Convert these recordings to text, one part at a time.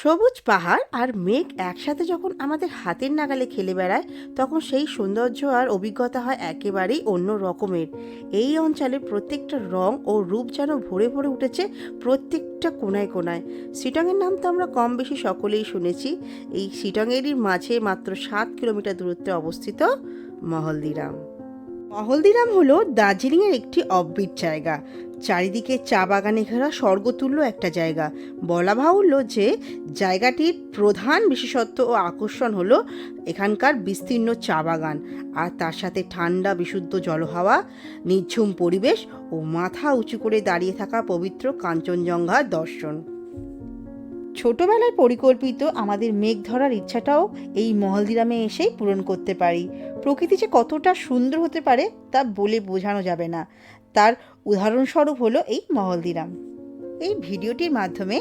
সবুজ পাহাড় আর মেঘ একসাথে যখন আমাদের হাতের নাগালে খেলে বেড়ায়, তখন সেই সৌন্দর্য আর অভিজ্ঞতা হয় একেবারেই অন্য রকমের। এই অঞ্চলের প্রত্যেকটা রং ও রূপ যেন ভরে ভরে উঠেছে প্রত্যেকটা কোনায় কোনায় শিটংয়ের নাম তো আমরা কম বেশি সকলেই শুনেছি। এই শিটংয়েরই মাঝে মাত্র সাত কিলোমিটার দূরত্বে অবস্থিত মহলদিরাম। মহলদিরাম হলো দার্জিলিংয়ের একটি অব্বিট জায়গা। চারিদিকে চা বাগানে ঘেরা স্বর্গতুল্য একটা জায়গা। বলা বাহুল্য যে জায়গাটির প্রধান বিশেষত্ব ও আকর্ষণ হলো এখানকার বিস্তীর্ণ চা বাগান আর তার সাথে ঠান্ডা, বিশুদ্ধ জলহাওয়া, নিঝুম পরিবেশ ও মাথা উঁচু করে দাঁড়িয়ে থাকা পবিত্র কাঞ্চনজঙ্ঘার দর্শন। ছোটবেলায় পরিকল্পিত আমাদের মেঘ ধরার ইচ্ছাটাও এই মহলদিরামে এসেই পূরণ করতে পারি। প্রকৃতি যে কতটা সুন্দর হতে পারে তা বলে বোঝানো যাবে না। তার উদাহরণস্বরূপ হলো এই মহলদিরাম। এই ভিডিওটির মাধ্যমে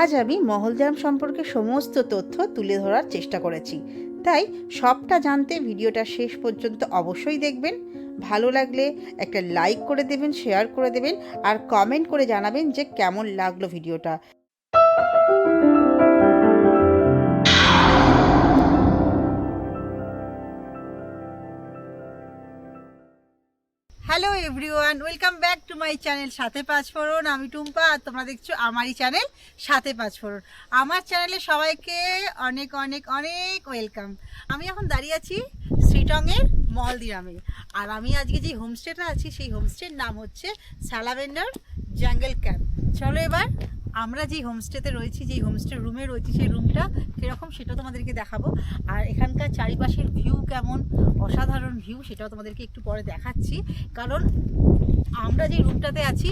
আজ আমি মহলদিরাম সম্পর্কে সমস্ত তথ্য তুলে ধরার চেষ্টা করেছি। তাই সবটা জানতে ভিডিওটা শেষ পর্যন্ত অবশ্যই দেখবেন। ভালো লাগলে একটা লাইক করে দেবেন, শেয়ার করে দেবেন আর কমেন্ট করে জানাবেন যে কেমন লাগল ভিডিওটা। Hello everyone welcome back to my channel সাথে পাঁচ ফোড়ন আমি টুম্পা, আর তোমরা দেখছ আমারই চ্যানেল সাথে পাঁচ ফোড়ন আমার চ্যানেলে সবাইকে অনেক অনেক অনেক ওয়েলকাম আমি এখন দাঁড়িয়ে আছি শ্রীটংয়ের মলদিরামে। আর আমি আজকে যে হোমস্টেটা আছি, সেই হোমস্টের নাম হচ্ছে স্যালাভেন্ডার জঙ্গল ক্যাম্প চলো এবার আমরা যেই হোমস্টেতে রয়েছি, যেই হোমস্টে রুমে রয়েছি, সেই রুমটা কীরকম সেটা তোমাদেরকে দেখাবো। আর এখানকার চারিপাশের ভিউ কেমন? অসাধারণ ভিউ সেটাও তোমাদেরকে একটু পরে দেখাচ্ছি। কারণ আমরা যে রুমটাতে আছি,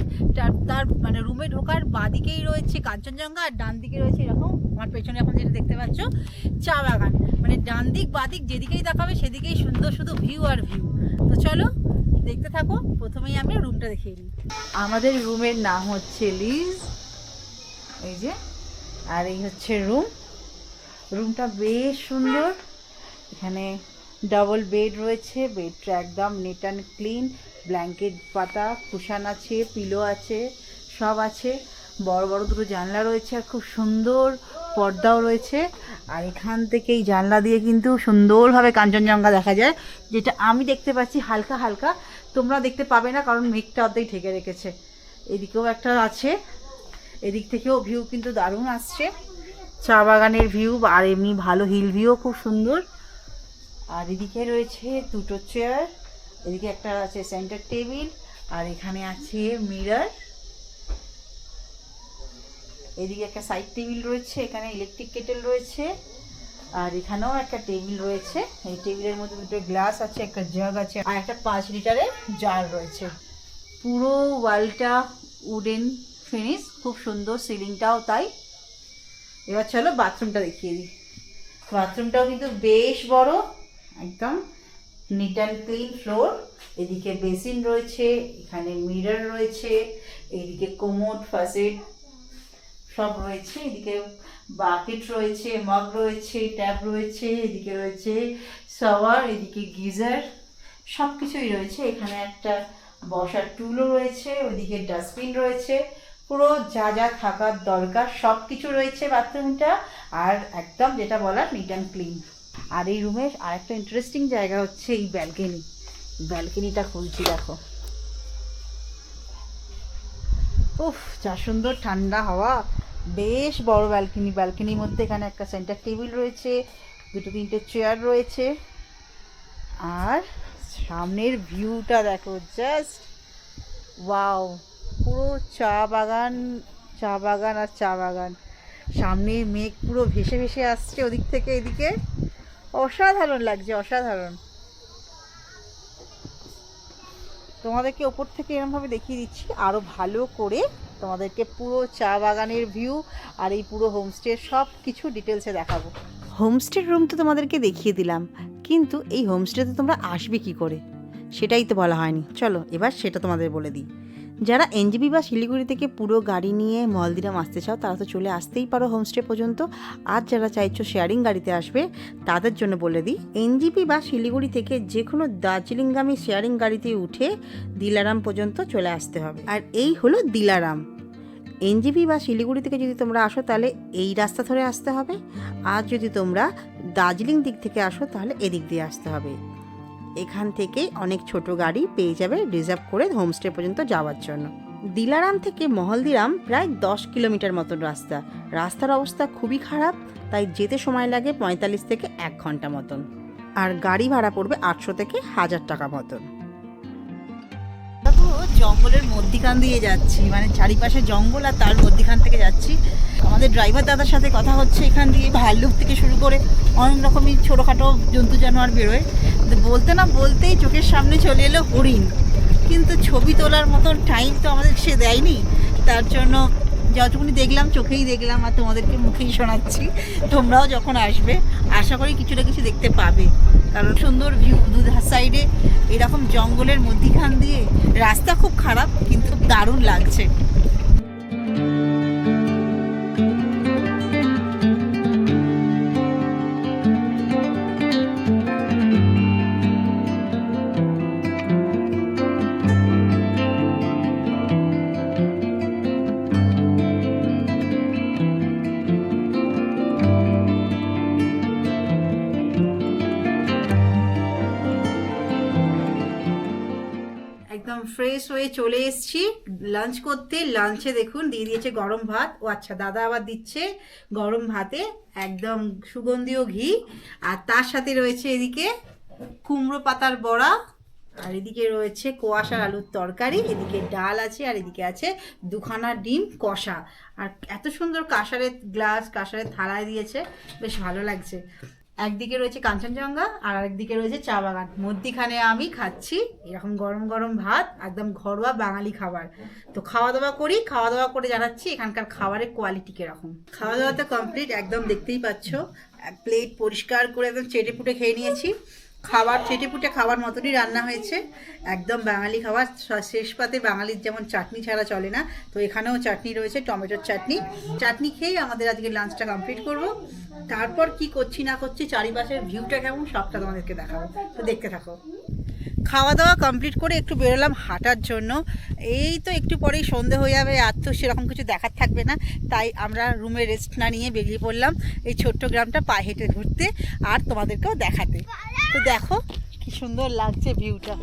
তার মানে রুমে ঢোকার বাদিকেই রয়েছে কাঞ্চনজঙ্ঘা আর ডান দিকে রয়েছে এরকম আমার পেছনে এখন যেটা দেখতে পাচ্ছ, চা বাগান। মানে ডান দিক বাদিক যেদিকেই দেখাবে সেদিকেই সুন্দর শুধু ভিউ আর ভিউ তো চলো, দেখতে থাকো, প্রথমেই আমি রুমটা দেখিয়ে নিই আমাদের রুমের নাম হচ্ছে লিজ এই যে, আর এই হচ্ছে রুম রুমটা বেশ সুন্দর। এখানে ডাবল বেড রয়েছে বেডটা একদম নেট অ্যান্ড ক্লিন ব্ল্যাঙ্কেট পাতা কুশান আছে পিলো আছে, সব আছে। বড় বড় দুটো জানলা রয়েছে আর খুব সুন্দর পর্দাও রয়েছে। আর এখান থেকে এই জানলা দিয়ে কিন্তু সুন্দরভাবে কাঞ্চনজঙ্ঘা দেখা যায়, যেটা আমি দেখতে পাচ্ছি হালকা হালকা। তোমরা দেখতে পাবে না, কারণ মেঘটা অর্ধেক ঢেকে রেখেছে। এদিকেও একটা আছে এদিক থেকেও ভিউ কিন্তু দারুণ আসছে। চা বাগানের ভিউ আর এমনি ভালো হিল ভিউ খুব সুন্দর। আর এদিকে রয়েছে দুটো চেয়ার এদিকে একটা আছে সেন্টার টেবিল আর এখানে আছে মিরর এদিকে একটা সাইড টেবিল রয়েছে, এখানে ইলেকট্রিক কেটেল রয়েছে, আর এখানেও একটা টেবিল রয়েছে। এই টেবিলের মধ্যে দুটো গ্লাস আছে, একটা জগ আছে, আর একটা পাঁচ লিটারের জার রয়েছে। পুরো ওয়ালটা উডেন ফিনিশ, খুব সুন্দর সিলিংটাও তাই। এবার চলো বাথরুমটা দেখিয়ে দিই। বাথরুমটাও কিন্তু বেশ বড়, একদম নিট অ্যান্ড ক্লিন ফ্লোর এদিকে বেসিন রয়েছে, এখানে মিরর রয়েছে, এদিকে কোমোড ফাসেট সব রয়েছে, এদিকে বাকেট রয়েছে, মগ রয়েছে, ট্যাব রয়েছে, এদিকে রয়েছে শাওয়ার, এদিকে গিজার সব কিছুই রয়েছে। এখানে একটা বসার টুলও রয়েছে ওইদিকে ডাস্টবিন রয়েছে। পুরো যা যা থাকার দরকার সব কিছু রয়েছে বাথরুমটা। আর একদম যেটা বলার নিট অ্যান্ড ক্লিন আর এই রুমের আর একটা ইন্টারেস্টিং জায়গা হচ্ছে এই ব্যালকনি ব্যালকনিটা খুলছি, দেখো। উফ, যা সুন্দর ঠান্ডা হাওয়া। বেশ বড় ব্যালকনি ব্যালকনির মধ্যে এখানে একটা সেন্টার টেবিল রয়েছে, দুটো তিনটে চেয়ার রয়েছে। আর সামনের ভিউটা দেখো জাস্ট ওয়াও পুরো চা বাগান চা বাগান আর চা বাগান। সামনে মেঘ পুরো ভেসে ভেসে আসছে ওদিক থেকে এদিকে। অসাধারণ লাগছে, অসাধারণ। তোমাদেরকে ওপর থেকে এরমভাবে দেখিয়ে দিচ্ছি আরও ভালো করে তোমাদেরকে পুরো চা বাগানের ভিউ আর এই পুরো হোমস্টের সব কিছু ডিটেলসে দেখাবো। হোমস্টের রুম তো তোমাদেরকে দেখিয়ে দিলাম, কিন্তু এই হোমস্টেতে তোমরা আসবে কি করে? সেটাই তো বলা হয়নি। চলো, এবার সেটা তোমাদের বলে দিই। যারা এনজিবি বা শিলিগুড়ি থেকে পুরো গাড়ি নিয়ে মলদিরাম আসতে চাও, তারা তো চলে আসতেই পারো হোমস্টে পর্যন্ত। আর যারা চাইছো শেয়ারিং গাড়িতে আসবে, তাদের জন্য বলে দিই, এনজিপি বা শিলিগুড়ি থেকে যে কোনো দার্জিলিংগামী শেয়ারিং গাড়িতে উঠে দিলারাম পর্যন্ত চলে আসতে হবে। আর এই হলো দিলারাম। এনজিপি বা শিলিগুড়ি থেকে যদি তোমরা আসো, তাহলে এই রাস্তা ধরে আসতে হবে। আর যদি তোমরা দার্জিলিং দিক থেকে আসো, তাহলে এদিক দিয়ে আসতে হবে। এখান থেকে অনেক ছোট গাড়ি পেয়ে যাবে রিজার্ভ করে হোমস্টে পর্যন্ত যাওয়ার জন্য। দিলারাম থেকে মহলদিরাম প্রায় দশ কিলোমিটার মতন রাস্তা। রাস্তার অবস্থা খুবই খারাপ, তাই যেতে সময় লাগে পঁয়তাল্লিশ থেকে এক ঘণ্টা মতন। আর গাড়ি ভাড়া পড়বে আটশো থেকে হাজার টাকা মতন। জঙ্গলের মধ্যিখান দিয়ে যাচ্ছি। মানে চারিপাশে জঙ্গল আর তার মধ্যিখান থেকে যাচ্ছি। আমাদের ড্রাইভার দাদার সাথে কথা হচ্ছে এখান দিয়ে ভাল্লুক থেকে শুরু করে অনেক রকমই ছোটোখাটো জন্তু জানোয়ার বেরোয়। বলতে না বলতেই চোখের সামনে চলে এলো হরিণ। কিন্তু ছবি তোলার মতন টাইম তো আমাদের সে দেয়নি। তার জন্য যতটুকুনি দেখলাম, চোখেই দেখলাম আর তোমাদেরকে মুখেই শোনাচ্ছি, তোমরাও যখন আসবে, আশা করি কিছু না কিছু দেখতে পাবে। কারণ সুন্দর ভিউ দুধার সাইডে এরকম জঙ্গলের মধ্যিখান দিয়ে, রাস্তা খুব খারাপ, কিন্তু দারুণ লাগছে। ফ্রেশ হয়ে চলে এসেছি। লাঞ্চ করতে। লাঞ্চে দেখুন, দিয়ে দিয়েছে গরম ভাত। ও আচ্ছা দাদা আবার দিচ্ছে গরম ভাতে একদম সুগন্ধীয় ঘি। আর তার সাথে রয়েছে এদিকে কুমড়ো পাতার বড়া। আর এদিকে রয়েছে কোয়াশার আলুর তরকারি। এদিকে ডাল আছে আর এদিকে আছে দুখানা ডিম কষা। আর এত সুন্দর কাঁসারের গ্লাস, কাঁসারের থালায় দিয়েছে। বেশ ভালো লাগছে। একদিকে রয়েছে কাঞ্চনজঙ্ঘা আর আরেকদিকে রয়েছে চা বাগান। মধ্যিখানে আমি খাচ্ছি এরকম গরম গরম ভাত, একদম ঘরোয়া বাঙালি খাবার। তো খাওয়া দাওয়া করি খাওয়া দাওয়া করে জানাচ্ছি এখানকার খাবারের কোয়ালিটি কীরকম। খাওয়া দাওয়া তো কমপ্লিট একদম দেখতেই পাচ্ছ। প্লেট পরিষ্কার করে একদম চেটে পুটে খেয়ে নিয়েছি। খাবার চেটে পুটে খাওয়ার মতনই রান্না হয়েছে। একদম বাঙালি খাবার শেষ পাতে বাঙালির যেমন চাটনি ছাড়া চলে না। তো এখানেও চাটনি রয়েছে, টমেটোর চাটনি। চাটনি খেয়েই আমাদের আজকে লাঞ্চটা কমপ্লিট করব। তারপর কি করছি না করছি, চারিপাশের ভিউটা কেমন, সবটা তোমাদেরকে দেখাবো। তো দেখতে থাকো। খাওয়া দাওয়া কমপ্লিট করে একটু বেরোলাম হাঁটার জন্য। এই তো একটু পরেই সন্ধে হয়ে যাবে, আর তো সেরকম কিছু দেখার থাকবে না। তাই আমরা রুমে রেস্ট না নিয়ে বেরিয়ে পড়লাম এই ছোট্ট গ্রামটা পায়ে হেঁটে ঘুরতে আর তোমাদেরকেও দেখাতে। তো দেখো কি সুন্দর লাগছে ভিউটা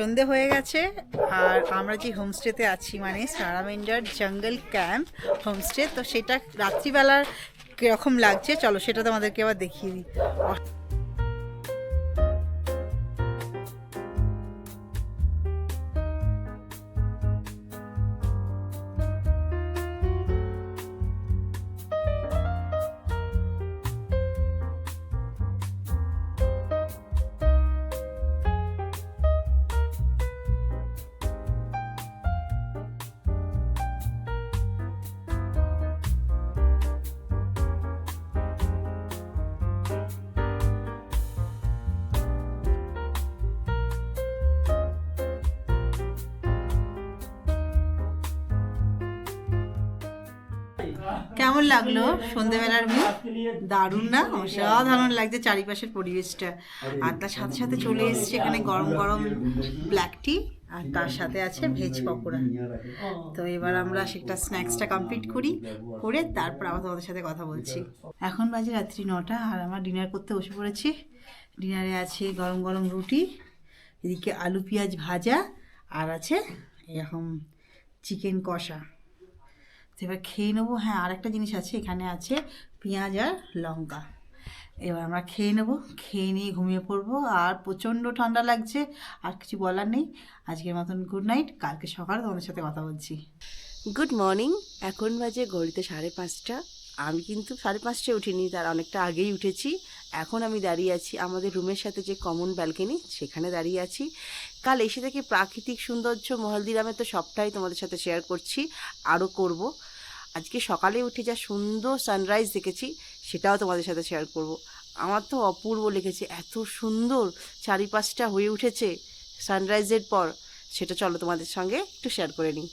সন্ধে হয়ে গেছে, আর আমরা যে হোমস্টেতে আছি মানে সারামেন্ডার জঙ্গল ক্যাম্প হোমস্টে, তো সেটা রাত্রিবেলার কীরকম লাগছে? চলো সেটা তোমাদেরকে আবার দেখিয়ে দিই। কেমন লাগল? সন্ধেবেলার ভিউ দারুণ না? অসাধারণ লাগছে চারিপাশের পরিবেশটা। আর তার সাথে সাথে চলে এসছে এখানে গরম গরম ব্ল্যাক টি আর তার সাথে আছে ভেজ পকোড়া। তো এবার আমরা সেটা স্ন্যাক্সটা কমপ্লিট করি, করে তারপর আবার তোমাদের সাথে কথা বলছি। এখন বাজে রাত্রি নটা, আর আমরা ডিনার করতে বসে পড়েছি। ডিনারে আছে গরম গরম রুটি, এদিকে আলু পেঁয়াজ ভাজা, আর আছে এরকম চিকেন কষা। এবার খেয়ে নেব। হ্যাঁ আর একটা জিনিস আছে, এখানে আছে পেঁয়াজ আর লঙ্কা। এবার আমরা খেয়ে নেব, খেয়ে নিয়ে ঘুমিয়ে পড়ব। আর প্রচণ্ড ঠান্ডা লাগছে, আর কিছু বলার নেই। আজকের মতন গুড নাইট কালকে সকালে তোমাদের সাথে কথা বলছি। গুড মর্নিং এখন বাজে ঘড়িতে সাড়ে পাঁচটা। আমি কিন্তু সাড়ে পাঁচটায় উঠিনি, তার অনেকটা আগেই উঠেছি। এখন আমি দাঁড়িয়ে আছি আমাদের রুমের সাথে যে কমন ব্যালকনি সেখানে দাঁড়িয়ে আছি। কাল এসে থেকে প্রাকৃতিক সৌন্দর্য মহলদিরামে তো সবটাই তোমাদের সাথে শেয়ার করছি, আরও করব। আজকে সকালে উঠে যা সুন্দর সানরাইজ দেখেছি, সেটাও তোমাদের সাথে শেয়ার করব। আমার তো অপূর্ব লেগেছে, এত সুন্দর চারিপাশটা হয়ে উঠেছে সানরাইজের পর। সেটা চলো তোমাদের সঙ্গে একটু শেয়ার করে নিই।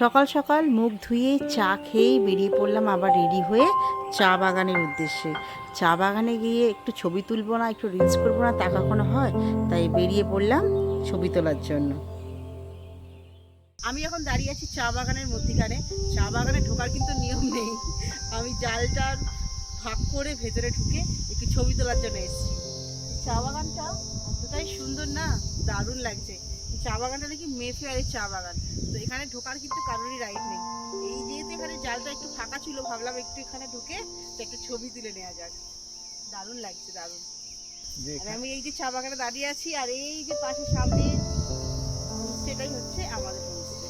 সকাল সকাল মুখ ধুয়ে চা খেয়েই বেরিয়ে পড়লাম আবার রেডি হয়ে চা বাগানের উদ্দেশ্যে। চা বাগানে গিয়ে একটু ছবি তুলবো না, একটু রিলস করব না, তা কখনো হয়? তাই বেরিয়ে পড়লাম ছবি তোলার জন্য। আমি এখন দাঁড়িয়ে আছি চা বাগানের মধ্যিখানে। চা বাগানে ঢোকার কিন্তু নিয়ম নেই। আমি জালটার ফাঁক করে ভেতরে ঢুকে একটু ছবি তোলার জন্য এসেছি। চা বাগানটা এতটাই সুন্দর না? দারুণ লাগছে। চা বাগানটা নাকি মেফেয়ারের চা বাগান। তো এখানে ঢোকার কিন্তু কারোরই রাইট নেই। এই যেহেতু এখানে জালটা একটু ফাঁকা ছিল ভাবলাম একটু এখানে ঢুকে তো একটু ছবি তুলে নেওয়া যাক। দারুণ লাগছে দারুণ। আর আমি এই যে চা বাগানে দাঁড়িয়ে আছি আর এই যে পাশে সামনে সেটাই হচ্ছে আমাদের হোমস্টে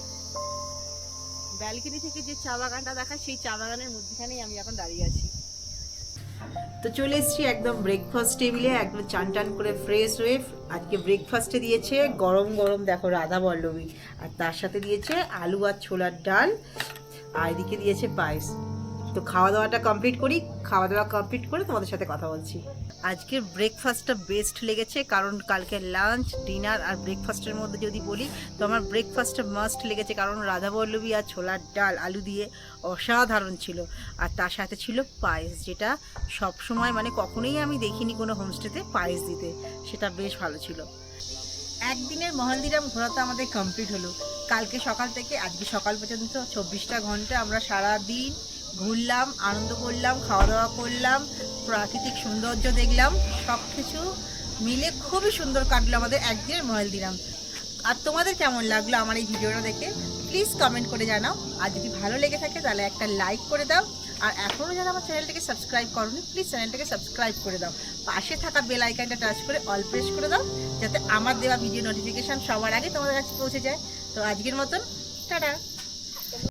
ব্যালকনি থেকে যে চা বাগানটা দেখায় সেই চা বাগানের মধ্যেখানেই আমি এখন দাঁড়িয়ে আছি। তো চলে এসছি একদম ব্রেকফাস্ট টেবিলে একদম চান টান করে ফ্রেশ হয়ে আজকে ব্রেকফাস্টে দিয়েছে গরম গরম, দেখো রাধা বল্লবী। আর তার সাথে দিয়েছে আলু আর ছোলার ডাল, আর এদিকে দিয়েছে পায়েস। তো খাওয়া দাওয়াটা কমপ্লিট করি খাওয়া দাওয়া কমপ্লিট করে তোমাদের সাথে কথা বলছি। আজকের ব্রেকফাস্টটা বেস্ট লেগেছে, কারণ কালকে লাঞ্চ ডিনার আর ব্রেকফাস্টের মধ্যে যদি বলি, তো আমার ব্রেকফাস্টটা মাস্ট লেগেছে, কারণ রাধাবল্লভী আর ছোলার ডাল, আলু দিয়ে অসাধারণ ছিল। আর তার সাথে ছিল পায়েস, যেটা সব সময় মানে কখনোই আমি দেখিনি কোনো হোমস্টেতে পায়েস দিতে, সেটা বেশ ভালো ছিল। একদিনের মহালদিরাম ঘোরা তো আমাদের কমপ্লিট হলো। কালকে সকাল থেকে, আজকে সকাল পর্যন্ত চব্বিশটা ঘণ্টা আমরা সারা দিন ঘুরলাম, আনন্দ করলাম খাওয়া দাওয়া করলাম, প্রাকৃতিক সৌন্দর্য দেখলাম সব কিছু মিলে খুবই সুন্দর কাটলো আমাদের একদিনের মহল দিলাম আর তোমাদের কেমন লাগল আমার এই ভিডিওটা দেখে? প্লিজ কমেন্ট করে জানাও। আর যদি ভালো লেগে থাকে তাহলে একটা লাইক করে দাও। আর এখনও যারা আমার চ্যানেলটাকে সাবস্ক্রাইব করোনি প্লিজ চ্যানেলটাকে সাবস্ক্রাইব করে দাও। পাশে থাকা বেল আইকনটা টাচ করে অল প্রেস করে দাও, যাতে আমার দেওয়া ভিডিও নোটিফিকেশান সবার আগে তোমাদের কাছে পৌঁছে যায়। তো আজকের মতন, টাটা।